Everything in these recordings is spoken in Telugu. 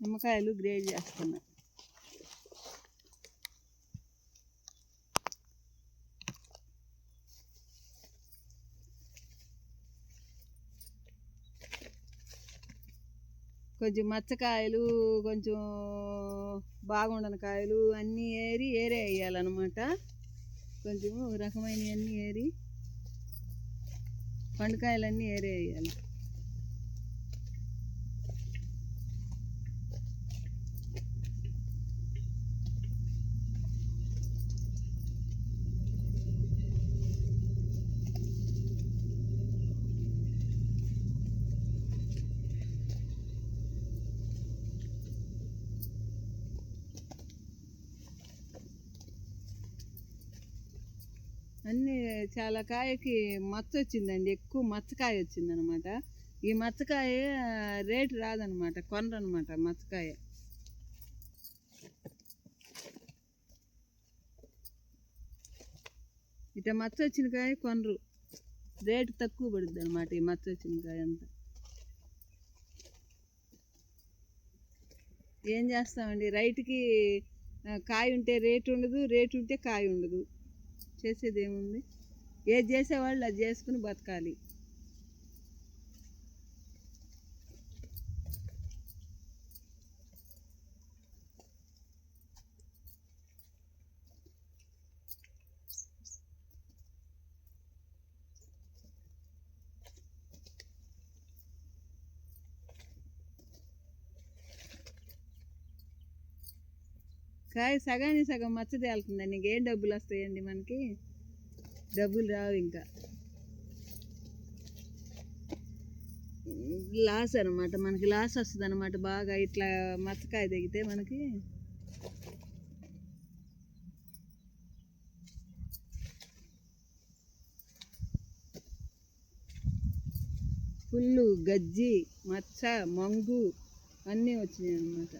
నిమ్మకాయలు గ్రేడ్ చేస్తున్నా. కొంచెం మచ్చకాయలు కొంచెం బాగుండని కాయలు అన్నీ ఏరి ఏరే వేయాలన్నమాట. కొంచెం రకమైనవన్నీ రకమైనవి అన్నీ ఏరి పండుకాయలన్నీ ఏరే వేయాలి. అన్నీ చాలా కాయకి మచ్చ వచ్చిందండి. ఎక్కువ మచ్చకాయ వచ్చిందనమాట. ఈ మచ్చకాయ రేటు రాదనమాట. కొనరనమాట మచ్చకాయ. ఇట మచ్చ వచ్చిన కాయ కొనరు. రేటు తక్కువ పడుద్ది అనమాట ఈ మచ్చ వచ్చిన కాయ అంతా. ఏం చేస్తామండి? రైతుకి కాయ ఉంటే రేటు ఉండదు రేటు ఉంటే కాయ ఉండదు. చేసేది ఏముంది ఏది చేసేవాళ్ళు అది చేసుకుని బతకాలి. కాయ సగానికి సగం మచ్చ తేలుతుందండి. ఇంకేం డబ్బులు వస్తాయండి మనకి? డబ్బులు రావు ఇంకా. లాస్ అనమాట మనకి లాస్ వస్తుంది అనమాట బాగా. ఇట్లా మచ్చకాయ తెగితే మనకి. పుల్లు గజ్జి మచ్చ మంగు అన్నీ వచ్చినాయి అనమాట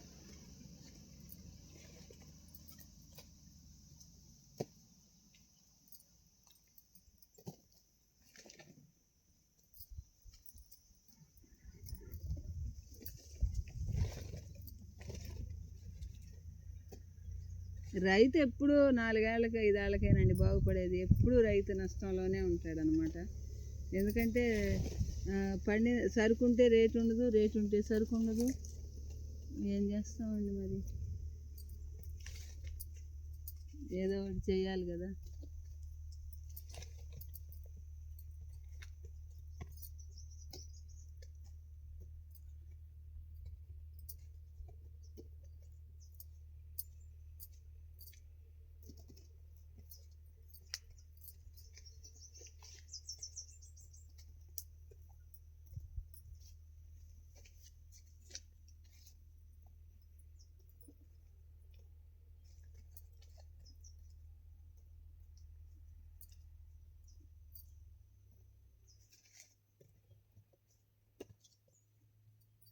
రైతు ఎప్పుడు నాలుగేళ్ళకి ఐదేళ్ళకేనండి బాగుపడేది ఎప్పుడు రైతు నష్టంలోనే ఉంటాడు అనమాట ఎందుకంటే పండి సరుకు ఉంటే రేటు ఉండదు రేటు ఉంటే సరుకు ఉండదు. ఏం చేస్తామండి మరి? ఏదో ఒకటి చేయాలి కదా.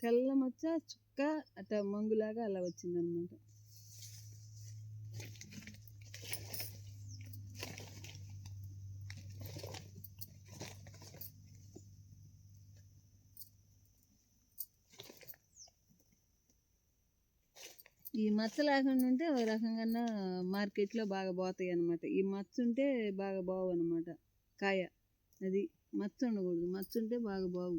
తెల్ల మచ్చ చుక్క అట్ట మంగులాగా అలా వచ్చిందనమాట. ఈ మచ్చ లేకుండా ఉంటే ఒక రకంగా మార్కెట్లో బాగా పోతాయి అనమాట ఈ మచ్చ ఉంటే బాగా బాగు అనమాట కాయ. అది మచ్చ ఉండకూడదు. మచ్చ ఉంటే బాగా బాగు.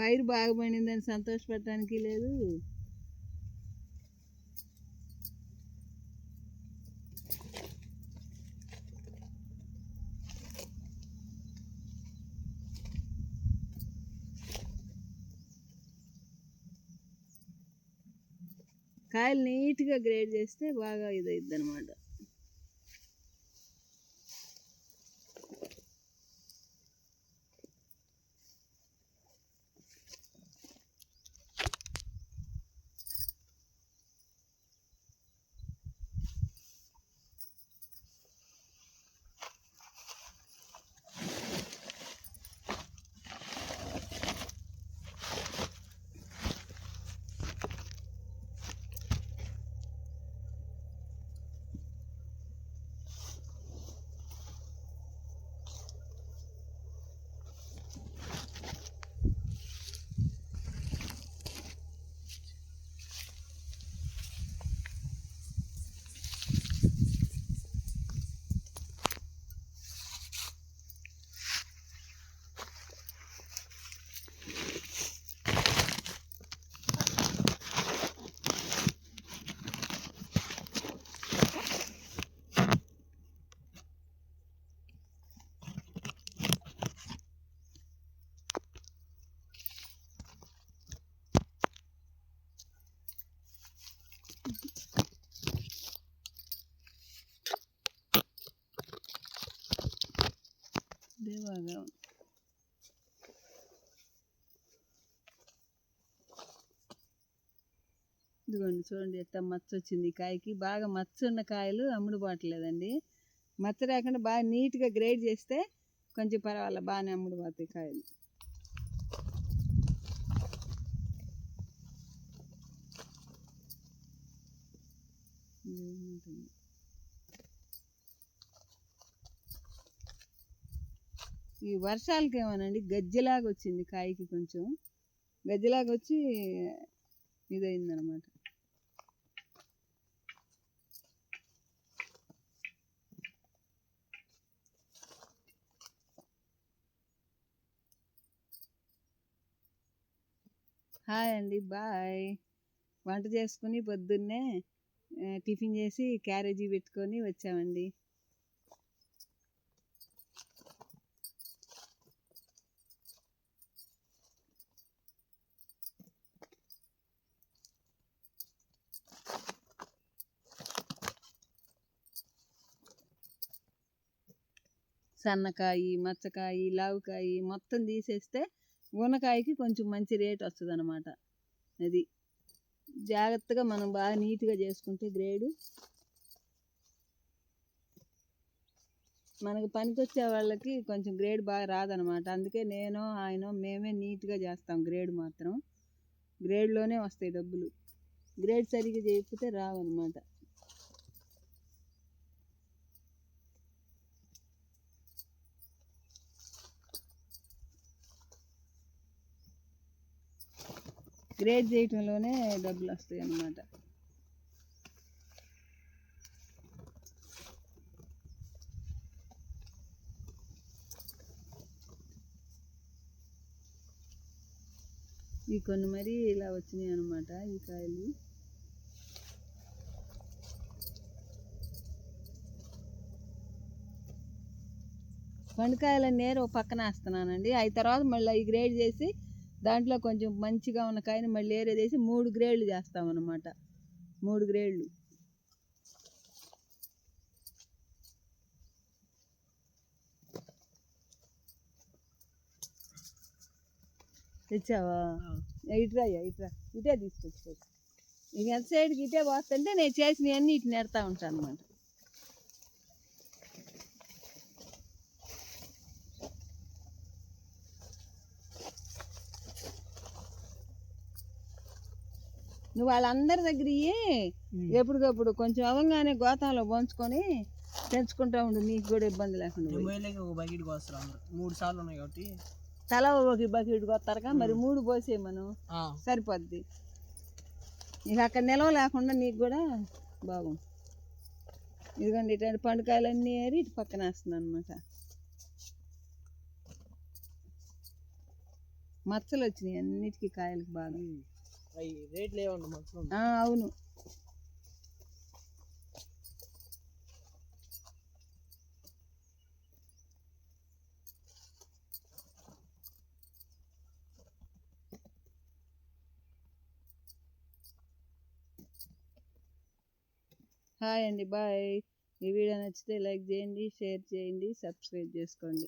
పైరు బాగా పండిందని సంతోషపడటానికి లేదు. కాయలు నీట్గా గ్రేడ్ చేస్తే బాగా ఇదైద్ది అనమాట ఇదిగోండి చూడండి ఎంత మచ్చ వచ్చింది కాయకి బాగా మచ్చ ఉన్న కాయలు అమ్ముడు పోవట్లేదండి మచ్చ రాకుండా బాగా నీట్గా గ్రేడ్ చేస్తే కొంచెం పర్వాలేదు బాగానే అమ్ముడు పోతాయి కాయలు ఈ వర్షాలకి ఏమోనండి గజ్జలాగా వచ్చింది కాయకి కొంచెం. గజ్జలాగా వచ్చి ఇదైందనమాట హాయ్ అండి బాయ్. వంట చేసుకుని పొద్దున్నే టిఫిన్ చేసి క్యారేజీ పెట్టుకొని వచ్చామండి. సన్నకాయి మచ్చకాయి లావుకాయి మొత్తం తీసేస్తే గునకాయకి కొంచెం మంచి రేట్ వస్తుంది అనమాట అది జాగ్రత్తగా మనం బాగా నీట్గా చేసుకుంటే గ్రేడు. మనకు పనికొచ్చే వాళ్ళకి కొంచెం గ్రేడ్ బాగా రాదనమాట అందుకే నేను ఆయన మేమే నీట్గా చేస్తాం గ్రేడ్ మాత్రం. గ్రేడ్లోనే వస్తాయి డబ్బులు. గ్రేడ్ సరిగ్గా చేయకపోతే రావన్నమాట. గ్రేడ్ చేయటంలోనే డబ్బులు వస్తాయి అన్నమాట ఈ కొన్ని మరి ఇలా వచ్చినాయి అనమాట ఈ కాయలు. పండుకాయలు నేరు పక్కన వేస్తున్నానండి. అవి తర్వాత మళ్ళీ ఈ గ్రేడ్ చేసి దాంట్లో కొంచెం మంచిగా ఉన్న కాయని మళ్ళీ ఏరేదేసి మూడు గ్రేడ్లు చేస్తామన్నమాట. మూడు గ్రేడ్లు. తెచ్చావా? ఇట్రా అయ్యా ఇట్రా ఇటే తీసుకొచ్చుకో. ఇక ఎంత సైడ్కి ఇటే పోతుంటే నేను చేసినవన్నీ ఇటు నెడతా ఉంటాను అనమాట నువ్వు వాళ్ళందరి దగ్గర ఇయ్యి ఎప్పటికప్పుడు కొంచెం అవంగానే గోతంలో పోంచుకొని తెంచుకుంటా ఉండు నీకు కూడా ఇబ్బంది లేకుండా ఒక బకెట్ కోస్తారు మూడు సార్లు ఉన్నాయి కాబట్టి. తల ఒక బకెట్ కొత్తారుగా మరి మూడు పోసే మనం. సరిపోద్ది. నీకు అక్కడ నిలవ లేకుండా నీకు కూడా బాగుంది ఇదిగోండి ఇటువంటి పండుకాయలన్నీ ఏరి ఇటు పక్కన వేస్తున్నాను అనమాట మచ్చలు వచ్చినాయి అన్నిటికీ కాయలకు బాగా. అవి రేట్ లేవండి మొత్తం. అవును. హాయ్ అండి బాయ్. ఈ వీడియో నచ్చితే లైక్ చేయండి షేర్ చేయండి సబ్స్క్రైబ్ చేసుకోండి.